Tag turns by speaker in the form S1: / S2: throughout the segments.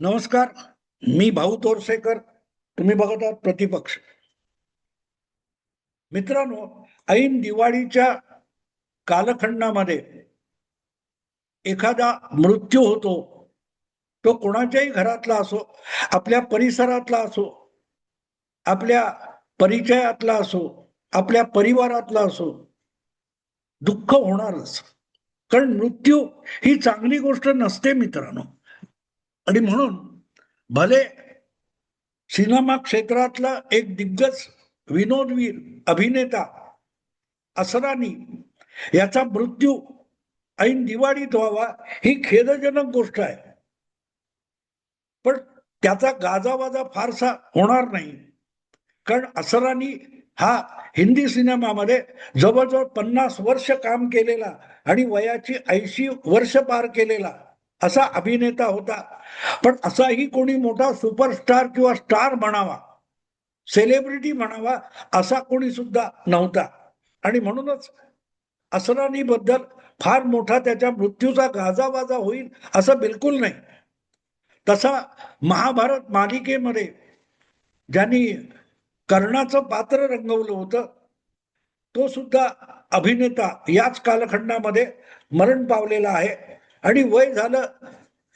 S1: नमस्कार मी भाऊ तोरसेकर. तुम्ही बघत आहात प्रतिपक्ष. मित्रांनो ऐन दिवाळीच्या कालखंडामध्ये एखादा मृत्यू होतो तो कोणाच्याही घरातला असो आपल्या परिसरातला असो आपल्या परिचयातला असो आपल्या परिवारातला असो दुःख होणारच. कारण मृत्यू ही चांगली गोष्ट नसते मित्रांनो. आणि म्हणून भले सिनेमा क्षेत्रातला एक दिग्गज विनोदवीर अभिनेता असरानी याचा मृत्यू ऐन दिवाळीत व्हावा ही खेदजनक गोष्ट आहे. पण त्याचा गाजावाजा फारसा होणार नाही. कारण असरानी हा हिंदी सिनेमामध्ये जवळजवळ पन्नास वर्ष काम केलेला आणि वयाची ऐंशी वर्ष पार केलेला असा अभिनेता होता. पण असाही कोणी मोठा सुपरस्टार किंवा स्टार म्हणावा सेलिब्रिटी म्हणावा असा कोणी सुद्धा नव्हता. आणि म्हणूनच असरानी बद्दल फार मोठा त्याच्या मृत्यूचा गाजावाजा होईल असं बिलकुल नाही. तसा महाभारत मालिकेमध्ये ज्यांनी कर्णाचं पात्र रंगवलं होतं तो सुद्धा अभिनेता याच कालखंडामध्ये मरण पावलेला आहे. आणि वय झालं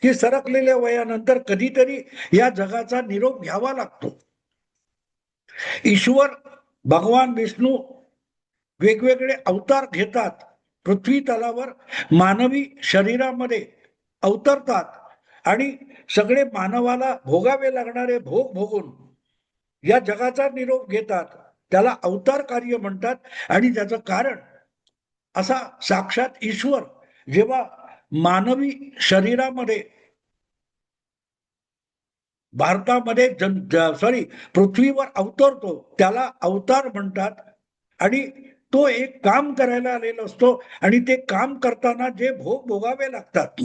S1: की सरकलेल्या वयानंतर कधीतरी या जगाचा निरोप घ्यावा लागतो. ईश्वर भगवान विष्णू वेगवेगळे अवतार घेतात. पृथ्वी तलावर मानवी शरीरामध्ये अवतरतात आणि सगळे मानवाला भोगावे लागणारे भोग भोगून या जगाचा निरोप घेतात. त्याला अवतार कार्य म्हणतात आणि त्याचं कारण असा साक्षात ईश्वर जेव्हा मानवी शरीरामध्ये भारतामध्ये जन सॉरी पृथ्वीवर अवतरतो त्याला अवतार म्हणतात. आणि तो एक काम करायला आलेला असतो. आणि ते काम करताना जे भोग भोगावे लागतात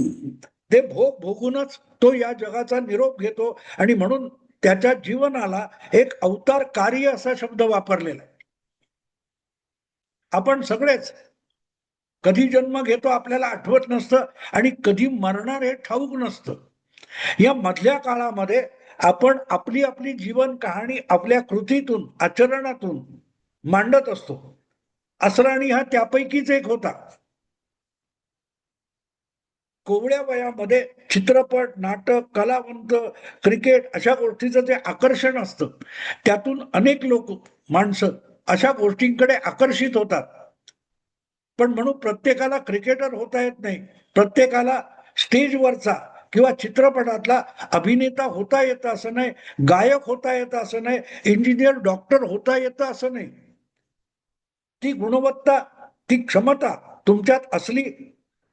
S1: ते भोग भोगूनच तो या जगाचा निरोप घेतो. आणि म्हणून त्याच्या जीवनाला एक अवतार कार्य असा शब्द वापरलेला आहे. आपण सगळेच कधी जन्म घेतो आपल्याला आठवत नसतं आणि कधी मरणार हे ठाऊक नसतं. या मधल्या काळामध्ये आपण आपली आपली जीवन कहाणी आपल्या कृतीतून आचरणातून मांडत असतो. असराणी हा त्यापैकीच एक होता. कोवळ्या वयामध्ये चित्रपट नाटक कलावंत क्रिकेट अशा गोष्टीचं जे आकर्षण असतं त्यातून अनेक लोक माणसं अशा गोष्टींकडे आकर्षित होतात. पण म्हणून प्रत्येकाला क्रिकेटर होता येत नाही. प्रत्येकाला स्टेजवरचा किंवा चित्रपटातला अभिनेता होता येतं असं नाही गायक होता येतं असं नाही इंजिनियर डॉक्टर होता येतं असं नाही. ती गुणवत्ता ती क्षमता तुमच्यात असली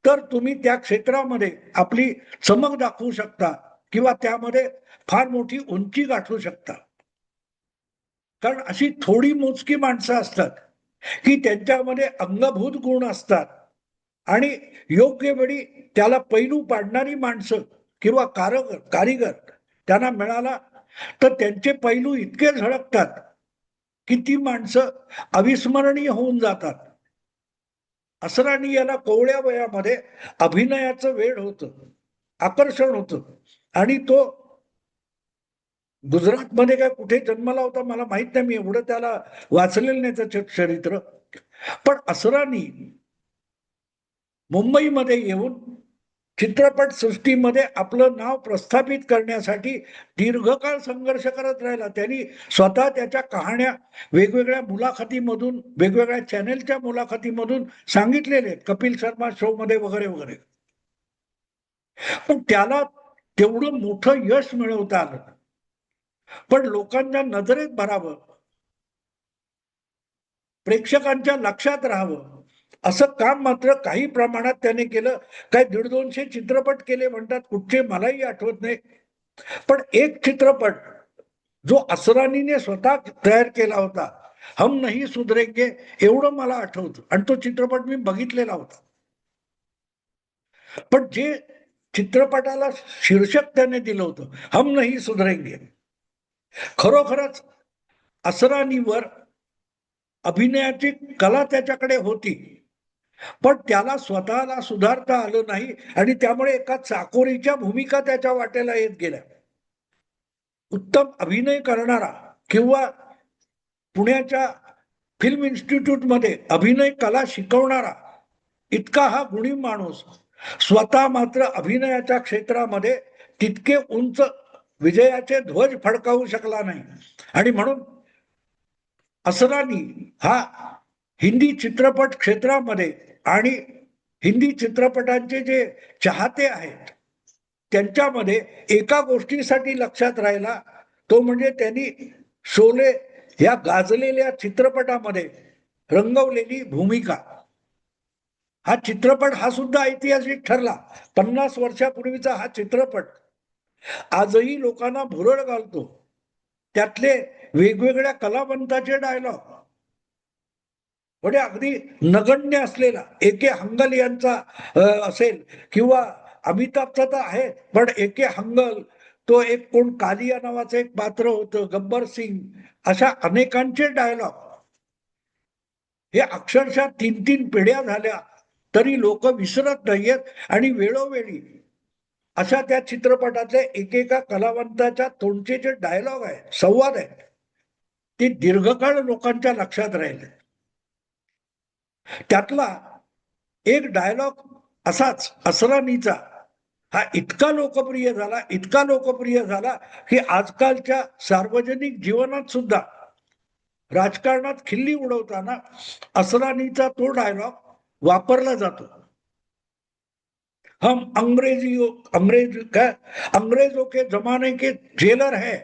S1: तर तुम्ही त्या क्षेत्रामध्ये आपली चमक दाखवू शकता किंवा त्यामध्ये फार मोठी उंची गाठू शकता. कारण अशी थोडी मोजकी माणसं असतात. की त्यांच्यामध्ये अंगभूत गुण असतात. आणि योग्य वेळी त्याला पैलू पाडणारी माणसं किंवा कारगर कारीगर त्यांना मिळाला तर त्यांचे पैलू इतके झळकतात की ती माणसं अविस्मरणीय होऊन जातात. असरानी याला कोवळ्या वयामध्ये अभिनयाचं वेळ होतं आकर्षण होतं आणि तो गुजरातमध्ये काय कुठे जन्मला होता मला माहीत नाही. मी एवढं त्याला वाचलेलं नाही त्याचं चरित्र. पण असरानी मुंबईमध्ये येऊन चित्रपट सृष्टीमध्ये आपलं नाव प्रस्थापित करण्यासाठी दीर्घकाळ संघर्ष करत राहिला. त्यांनी स्वतः त्याच्या कहाण्या वेगवेगळ्या मुलाखतीमधून वेगवेगळ्या चॅनेलच्या मुलाखतीमधून सांगितलेले कपिल शर्मा शो मध्ये वगैरे वगैरे. पण त्याला तेवढं मोठं यश मिळवता आलं. पण लोकांच्या नजरेत भरावं. प्रेक्षकांच्या लक्षात राहावं. असं काम मात्र काही प्रमाणात त्याने केलं. काय दीड दोनशे चित्रपट केले म्हणतात कुठचे मलाही आठवत नाही. पण एक चित्रपट जो असरानीने स्वतः तयार केला होता हम नाही सुधरेंगे एवढं मला आठवत. आणि तो चित्रपट मी बघितलेला होता. पण जे चित्रपटाला शीर्षक त्याने दिलं होतं हम नाही सुधरेंगे खरोखरच असरानीवर अभिनयाची कला त्याच्याकडे होती. पण त्याला स्वतःला सुधारता आलं नाही आणि त्यामुळे एका चाकोरीच्या भूमिका त्याच्या वाटेला येत गेल्या. उत्तम अभिनय करणारा किंवा पुण्याच्या फिल्म इन्स्टिट्यूटमध्ये अभिनय कला शिकवणारा इतका हा गुणी माणूस स्वतः मात्र अभिनयाच्या क्षेत्रामध्ये तितके उंच विजयाचे ध्वज फडकावू शकला नाही. आणि म्हणून असरानी हा हिंदी चित्रपट क्षेत्रामध्ये आणि हिंदी चित्रपटांचे जे चाहते आहेत त्यांच्यामध्ये एका गोष्टीसाठी लक्षात राहिला तो म्हणजे त्यांनी शोले या गाजलेल्या चित्रपटामध्ये रंगवलेली भूमिका. हा चित्रपट हा सुद्धा ऐतिहासिक ठरला. पन्नास वर्षापूर्वीचा हा चित्रपट आजही लोकांना भुरळ घालतो. त्यातले वेगवेगळ्या कलावंताचे डायलॉग म्हणजे अगदी नगण्य असलेला एके हंगल यांचा असेल किंवा अमिताभचा तर आहे पण एके हंगल तो एक कोण कालिया नावाचं एक पात्र होतं गब्बर सिंग अशा अनेकांचे डायलॉग हे अक्षरशः तीन तीन पिढ्या झाल्या तरी लोक विसरत नाहीयेत आणि वेळोवेळी अशा त्या चित्रपटातल्या एकेका कलावंताच्या तोंडचे जे डायलॉग आहेत संवाद आहेत ते दीर्घकाळ लोकांच्या लक्षात राहिले. त्यातला एक डायलॉग असाच असरानीचा हा इतका लोकप्रिय झाला इतका लोकप्रिय झाला की आजकालच्या सार्वजनिक जीवनात सुद्धा राजकारणात खिल्ली उडवताना असरानीचा तो डायलॉग वापरला जातो. हम अंग्रेजी अंग्रेज काय? अंग्रेजों के जमाने के जेलर है।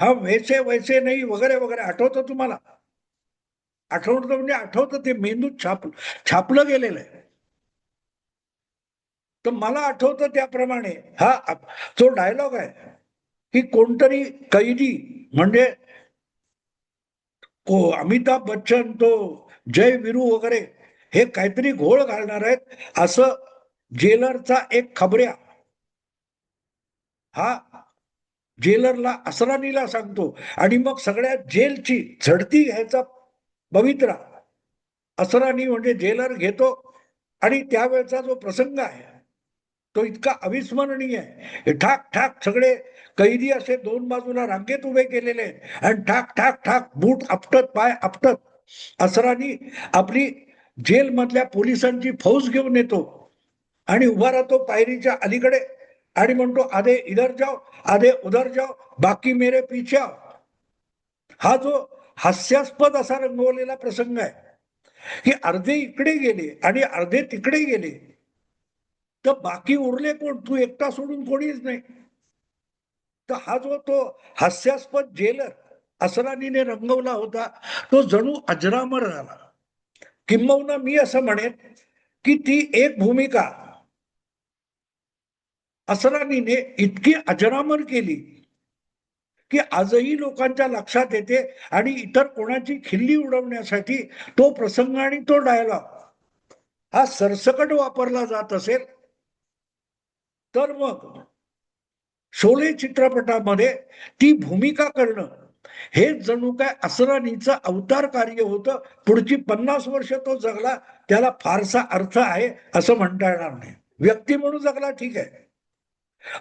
S1: हम वैसे वैसे नाही वगैरे वगैरे आठवतं तुम्हाला आठवतं म्हणजे आठवतं ते मेंदूत छाप छापलं गेलेलं आहे। तर मला आठवतं त्याप्रमाणे हा तो जो डायलॉग आहे की कोणतरी कैदी म्हणजे को अमिताभ बच्चन तो जय विरू वगैरे हे काहीतरी घोळ घालणार आहेत असं जेलरचा एक खबऱ्या. हा जेलरला असरानीला सांगतो. आणि मग सगळ्या जेलची झडती घ्यायचा पवित्रा. असरानी म्हणजे जेलर घेतो आणि त्यावेळचा जो प्रसंग आहे तो इतका अविस्मरणीय आहे. ठाक ठाक सगळे कैदी असे दोन बाजूला रांगेत उभे केलेले आहेत. आणि ठाक ठाक ठाक बूट आपटत पाय आपटत असरानी आपली जेलमधल्या पोलिसांची फौज घेऊन येतो. आणि उभा राहतो पायरीच्या अलीकडे. आणि म्हणतो आधे इधर जाओ आधे उधर जाओ बाकी मेरे पीछे हा जो हास्यास्पद असा रंगवलेला प्रसंग आहे. की अर्धे इकडे गेले आणि अर्धे तिकडे गेले. तर बाकी उरले कोण? तू एकटा सोडून कोणीच नाही. तर हा जो तो हास्यास्पद जेलर असरानीने रंगवला होता तो जणू अजरामर झाला. किंबहुना मी असं म्हणेन की ती एक भूमिका असरानीने इतकी अजरामर केली की आजही लोकांच्या लक्षात येते आणि इतर कोणाची खिल्ली उडवण्यासाठी तो प्रसंग आणि तो डायलॉग हा सरसकट वापरला जात असेल तर मग शोले चित्रपटामध्ये ती भूमिका करणं हे जणू काय असरानीचं अवतार कार्य होतं? पुढची पन्नास वर्ष तो जगला त्याला फारसा अर्थ आहे असं म्हणता येणार नाही. व्यक्ती म्हणून जगला ठीक आहे.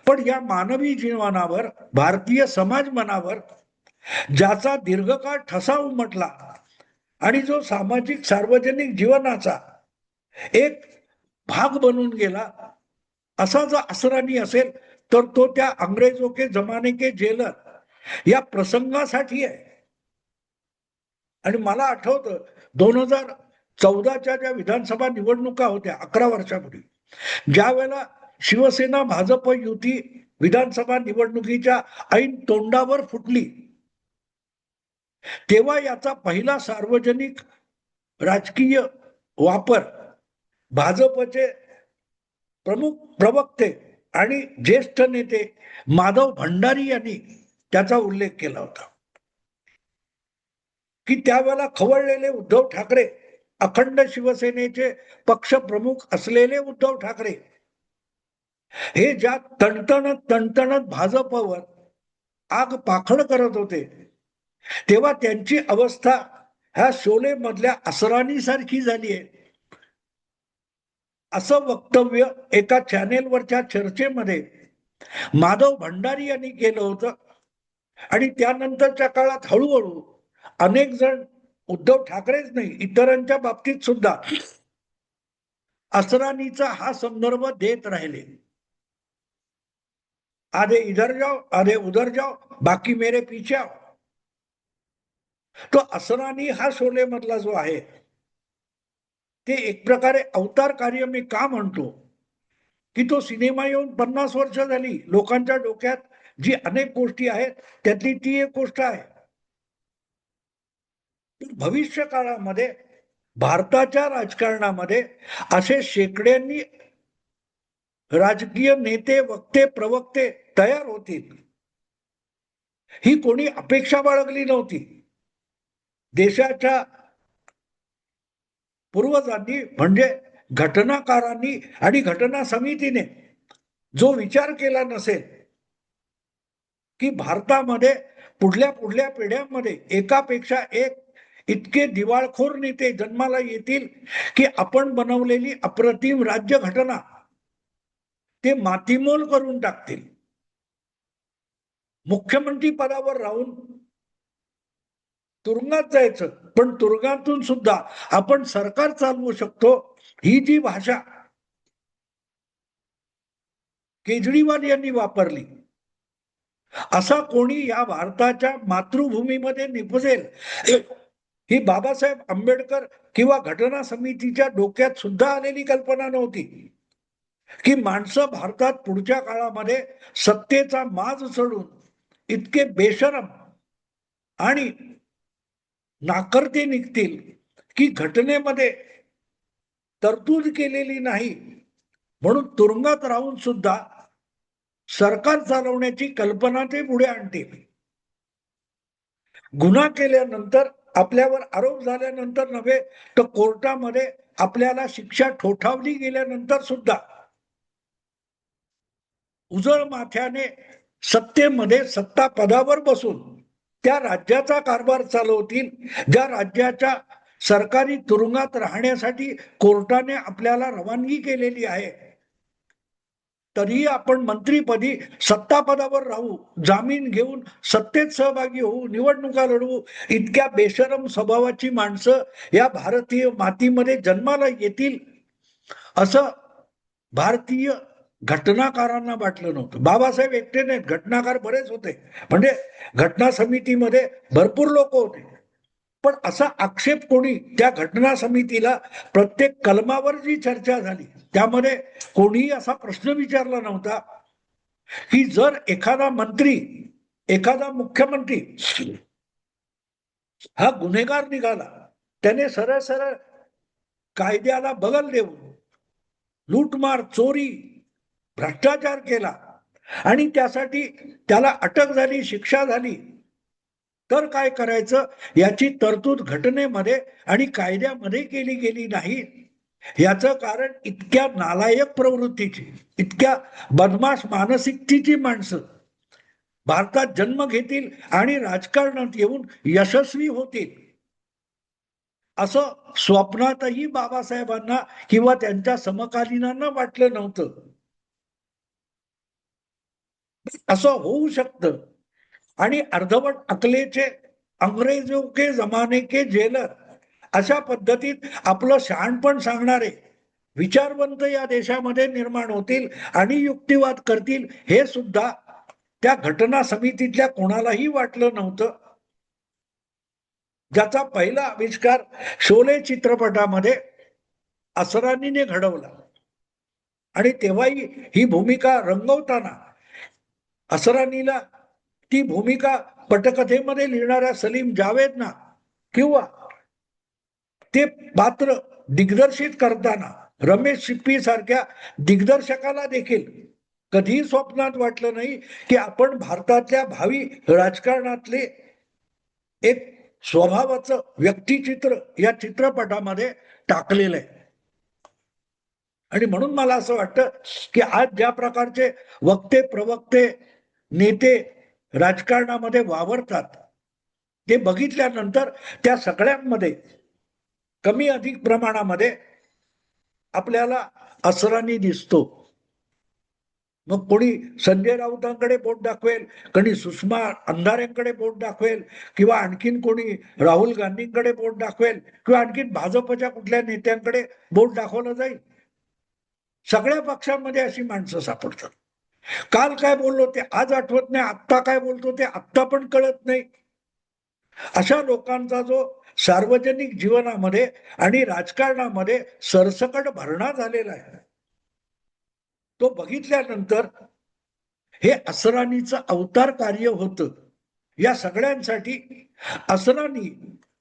S1: पण या मानवी जीवनावर भारतीय समाज मनावर ज्याचा दीर्घकाळ ठसा उमटला आणि जो सामाजिक सार्वजनिक जीवनाचा एक भाग बनून गेला असा जर असरानी असेल तर तो त्या अंग्रेजो के जमाने के जेलर या प्रसंगासाठी आहे. आणि मला आठवतं दोन हजार चौदाच्या ज्या विधानसभा निवडणुका होत्या अकरा वर्षापूर्वी ज्या वेळेला शिवसेना भाजप युती विधानसभा निवडणुकीच्या ऐन तोंडावर फुटली. तेव्हा याचा पहिला सार्वजनिक राजकीय वापर भाजपचे प्रमुख प्रवक्ते आणि ज्येष्ठ नेते माधव भंडारी यांनी त्याचा उल्लेख केला होता. की त्यावेळेला खवळलेले उद्धव ठाकरे अखंड शिवसेनेचे पक्ष प्रमुख असलेले उद्धव ठाकरे हे ज्या तणतणत तणतणत भाजपवर आग पाखड करत होते तेव्हा त्यांची अवस्था ह्या शोले मधल्या असरानी सारखी झाली आहे. असं वक्तव्य एका चॅनेलवरच्या चर्चेमध्ये माधव भंडारी यांनी केलं होतं. आणि त्यानंतरच्या काळात हळूहळू अनेक जण उद्धव ठाकरेच नाही इतरांच्या बाबतीत सुद्धा असरानीचा हा संदर्भ देत राहिले. आधे इधर जाओ आधे उधर जाओ बाकी मेरे पीछे आओ। तो असरानी हा शोले मधला जो आहे ते एक प्रकारे अवतार कार्य मी का म्हणतो? की तो सिनेमा येऊन पन्नास वर्ष झाली लोकांच्या डोक्यात जी अनेक गोष्टी आहेत त्यातली ती एक गोष्ट आहे. भविष्य काळामध्ये भारताच्या राजकारणामध्ये असे शेकड्यांनी राजकीय नेते वक्ते प्रवक्ते तयार होतील. ही कोणी अपेक्षा बाळगली नव्हती. देशाच्या पूर्वजांनी म्हणजे घटनाकारांनी आणि घटना समितीने जो विचार केला नसेल की भारतामध्ये पुढल्या पुढल्या पिढ्यांमध्ये एकापेक्षा एक इतके दिवाळखोर नेते जन्माला येतील की आपण बनवलेली अप्रतिम राज्य घटना ते मातीमोल करून टाकतील. मुख्यमंत्री पदावर राहून तुरुंगात जायचं. पण तुरुंगातून सुद्धा आपण सरकार चालवू शकतो ही जी भाषा केजरीवाल यांनी वापरली असा कोणी या भारताच्या मातृभूमीमध्ये निपजेल ही बाबासाहेब आंबेडकर किंवा घटना समितीच्या डोक्यात सुद्धा आलेली कल्पना नव्हती की माणसं भारतात पुढच्या काळामध्ये सत्तेचा माज चढून इतके बेशरम आणि नाकर्ते निघतील की घटनेमध्ये तरतूद केलेली नाही. म्हणून तुरुंगात राहून सुद्धा सरकार चालवण्याची कल्पना ते पुढे आणतील. गुन्हा केल्यानंतर आपल्यावर आरोप झाल्यानंतर नव्हे तर कोर्टामध्ये आपल्याला शिक्षा ठोठावली गेल्यानंतर सुद्धा उजळ माथ्याने सत्तेमध्ये सत्ता पदावर बसून त्या राज्याचा कारभार चालवतील ज्या राज्याच्या सरकारी तुरुंगात राहण्यासाठी कोर्टाने आपल्याला रवानगी केलेली आहे तरीही आपण मंत्रीपदी सत्ता पदावर राहू जामीन घेऊन सत्तेत सहभागी होऊ निवडणुका लढवू इतक्या बेशरम स्वभावाची माणसं या भारतीय मातीमध्ये जन्माला येतील असं भारतीय घटनाकारांना वाटलं नव्हतं. बाबासाहेब एकटे नाहीत. घटनाकार बरेच होते. म्हणजे घटना समितीमध्ये भरपूर लोक होते. पण असा आक्षेप कोणी त्या घटना समितीला प्रत्येक कलमावर जी चर्चा झाली त्यामध्ये कोणीही असा प्रश्न विचारला नव्हता की जर एखादा मंत्री एखादा मुख्यमंत्री हा गुन्हेगार निघाला त्याने सरळ सरळ कायद्याला बगल देऊन लूटमार चोरी भ्रष्टाचार केला. आणि त्यासाठी त्याला अटक झाली शिक्षा झाली. तर काय करायचं? याची तरतूद घटनेमध्ये आणि कायद्यामध्ये केली गेली नाही. याचं कारण इतक्या नालायक प्रवृत्तीची इतक्या बदमाश मानसिकतेची माणसं. भारतात जन्म घेतील आणि राजकारणात येऊन यशस्वी होतील. असं स्वप्नातही बाबासाहेबांना किंवा त्यांच्या समकालीनांना वाटलं नव्हतं. असं होऊ शकतं. आणि अर्धवट अकलेचे अंग्रेजो के जमाने के जेलर अशा पद्धतीत आपलं शहाणपण सांगणारे विचारवंत या देशामध्ये निर्माण होतील आणि युक्तिवाद करतील हे सुद्धा त्या घटना समितीतल्या कोणालाही वाटलं नव्हतं. ज्याचा पहिला आविष्कार शोले चित्रपटामध्ये असरानीने घडवला. आणि तेव्हाही ही भूमिका रंगवताना असरानीला ती भूमिका पटकथेमध्ये लिहिणाऱ्या सलीम जावेदना किंवा ते पात्र दिग्दर्शित करताना रमेश शिप्पी सारख्या दिग्दर्शकाला देखील कधीही स्वप्नात वाटलं नाही की आपण भारतातल्या भावी राजकारणातले एक स्वभावाचं व्यक्तिचित्र या चित्रपटामध्ये टाकलेलं आहे. आणि म्हणून मला असं वाटतं की आज ज्या प्रकारचे वक्ते प्रवक्ते नेते राजकारणामध्ये वावरतात. ते बघितल्यानंतर त्या सगळ्यांमध्ये कमी अधिक प्रमाणामध्ये आपल्याला असरानी दिसतो. मग कोणी संजय राऊतांकडे बोट दाखवेल कोणी सुषमा अंधारेंकडे बोट दाखवेल किंवा आणखीन कोणी राहुल गांधींकडे बोट दाखवेल किंवा आणखीन भाजपच्या कुठल्या नेत्यांकडे बोट दाखवलं जाईल. सगळ्या पक्षांमध्ये अशी माणसं सापडतात. काल काय बोललो ते आज आठवत नाही आत्ता काय बोलतो ते आत्ता पण कळत नाही. अशा लोकांचा जो सार्वजनिक जीवनामध्ये आणि राजकारणामध्ये सरसकट भरणा झालेला आहे तो बघितल्यानंतर हे असरानीचं अवतार कार्य होत. या सगळ्यांसाठी असरानी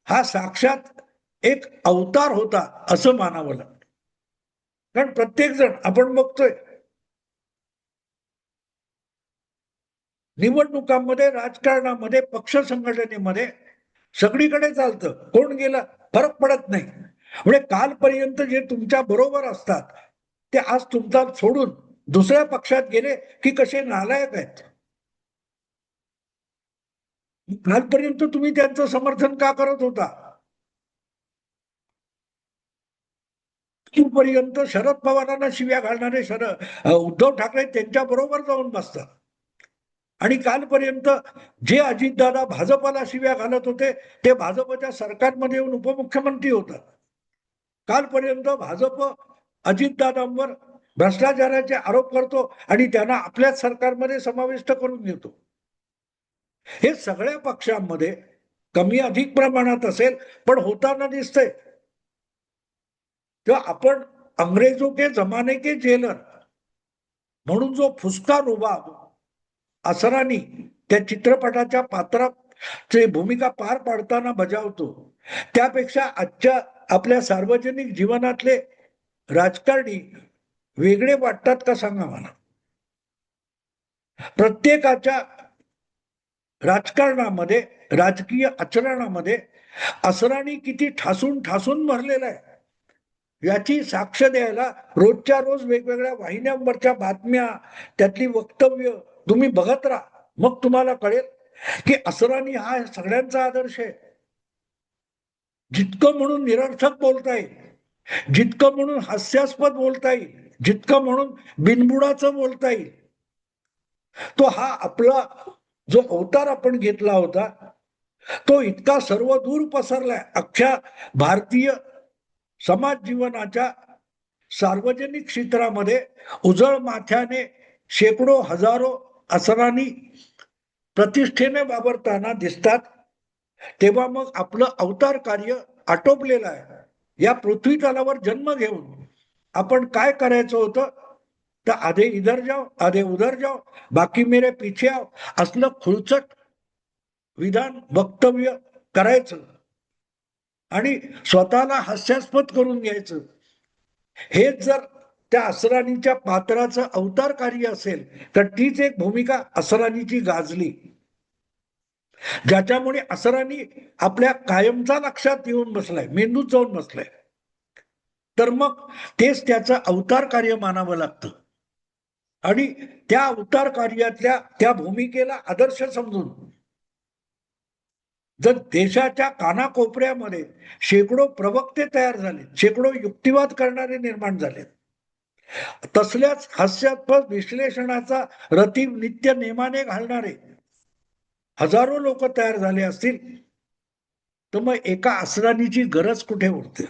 S1: हा साक्षात एक अवतार होता असं मानावं लागतं. कारण प्रत्येक जण आपण बघतोय निवडणुकांमध्ये राजकारणामध्ये पक्ष संघटनेमध्ये सगळीकडे चालतं. कोण गेलं? फरक पडत नाही. म्हणजे कालपर्यंत जे तुमच्या बरोबर असतात ते आज तुमचा सोडून दुसऱ्या पक्षात गेले की कसे नालायक आहेत? कालपर्यंत तुम्ही त्यांचं समर्थन का करत होता? पर्यंत शरद पवारांना शिव्या घालणारे शरद उद्धव ठाकरे त्यांच्या बरोबर जाऊन बसतात. आणि कालपर्यंत जे अजितदादा भाजपाला शिव्या घालत होते ते भाजपच्या सरकारमध्ये येऊन उपमुख्यमंत्री होतात. कालपर्यंत भाजप अजितदादांवर भ्रष्टाचाराचे आरोप करतो आणि त्यांना आपल्याच सरकारमध्ये समाविष्ट करून घेतो हे सगळ्या पक्षांमध्ये कमी अधिक प्रमाणात असेल पण होताना दिसतंय. तेव्हा आपण अंग्रेजो के जमाने के जेलर म्हणून जो फुसका रुबाब असरानी त्या चित्रपटाच्या पात्राचे भूमिका पार पाडताना बजावतो. त्यापेक्षा आजच्या आपल्या सार्वजनिक जीवनातले राजकारणी वेगळे वाटतात का सांगा मला? प्रत्येकाच्या राजकारणामध्ये राजकीय आचरणामध्ये असराणी किती ठासून ठासून भरलेला आहे. याची साक्ष द्यायला रोजच्या रोज वेगवेगळ्या वाहिन्यांवरच्या बातम्या त्यातली वक्तव्य तुम्ही बघत राहा. मग तुम्हाला कळेल की असरानी हा सगळ्यांचा आदर्श आहे. जितकं म्हणून निरर्थक बोलता येईल जितकं म्हणून हास्यास्पद बोलता येईल जितकं म्हणून बिनबुडाचं बोलता येईल तो हा आपला जो अवतार आपण घेतला होता तो इतका सर्व दूर पसरलाय. अख्ख्या भारतीय समाज जीवनाच्या सार्वजनिक क्षेत्रामध्ये उजळ माथ्याने शेकडो हजारो असरांनी प्रतिष्ठेने वावरताना दिसतात तेव्हा मग आपलं अवतार कार्य आटोपलेलं आहे. या पृथ्वी तलावर जन्म घेऊन आपण काय करायचं होतं? तर आधे इधर जाओ आधे उधर जाओ बाकी मेरे पिछे आओ. असलं खुळचट विधान वक्तव्य करायचं. आणि स्वतःला हास्यास्पद करून घ्यायचं. हेच जर त्या असरानीच्या पात्राचं अवतार कार्य असेल तर तीच एक भूमिका असरानीची गाजली. ज्याच्यामुळे असरानी आपल्या कायमचा लक्षात येऊन बसलाय मेंदूत जाऊन बसलाय. तर मग तेच त्याचं अवतार कार्य मानावं लागतं. आणि त्या अवतार कार्यातल्या त्या भूमिकेला आदर्श समजून जर देशाच्या कानाकोपऱ्यामध्ये शेकडो प्रवक्ते तयार झाले शेकडो युक्तिवाद करणारे निर्माण झालेत तसल्याच हास्यास्पद विश्लेषणाचा रती नित्य नेमाने घालणारे हजारो लोक तयार झाले असतील तर मग एका असरानीची गरज कुठे उरते?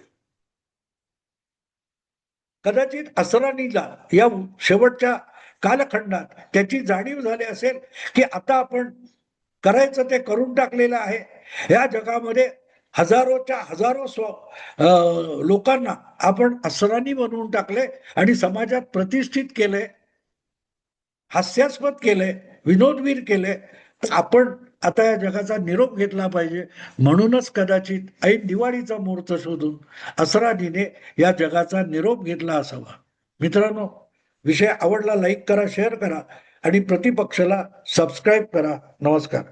S1: कदाचित असरानीला या शेवटच्या कालखंडात त्याची जाणीव झाली असेल की आता आपण करायचं ते करून टाकलेलं आहे. या जगामध्ये हजारोच्या हजारो स्व लोकांना आपण असरानी बनवून टाकले आणि समाजात प्रतिष्ठित केले हास्यास्पद केले विनोदवीर केले तर आपण आता या जगाचा निरोप घेतला पाहिजे. म्हणूनच कदाचित ऐन दिवाळीचा मुहूर्त शोधून असरानीने या जगाचा निरोप घेतला असावा. मित्रांनो विषय आवडला लाईक करा शेअर करा आणि प्रतिपक्षाला सबस्क्राईब करा. नमस्कार.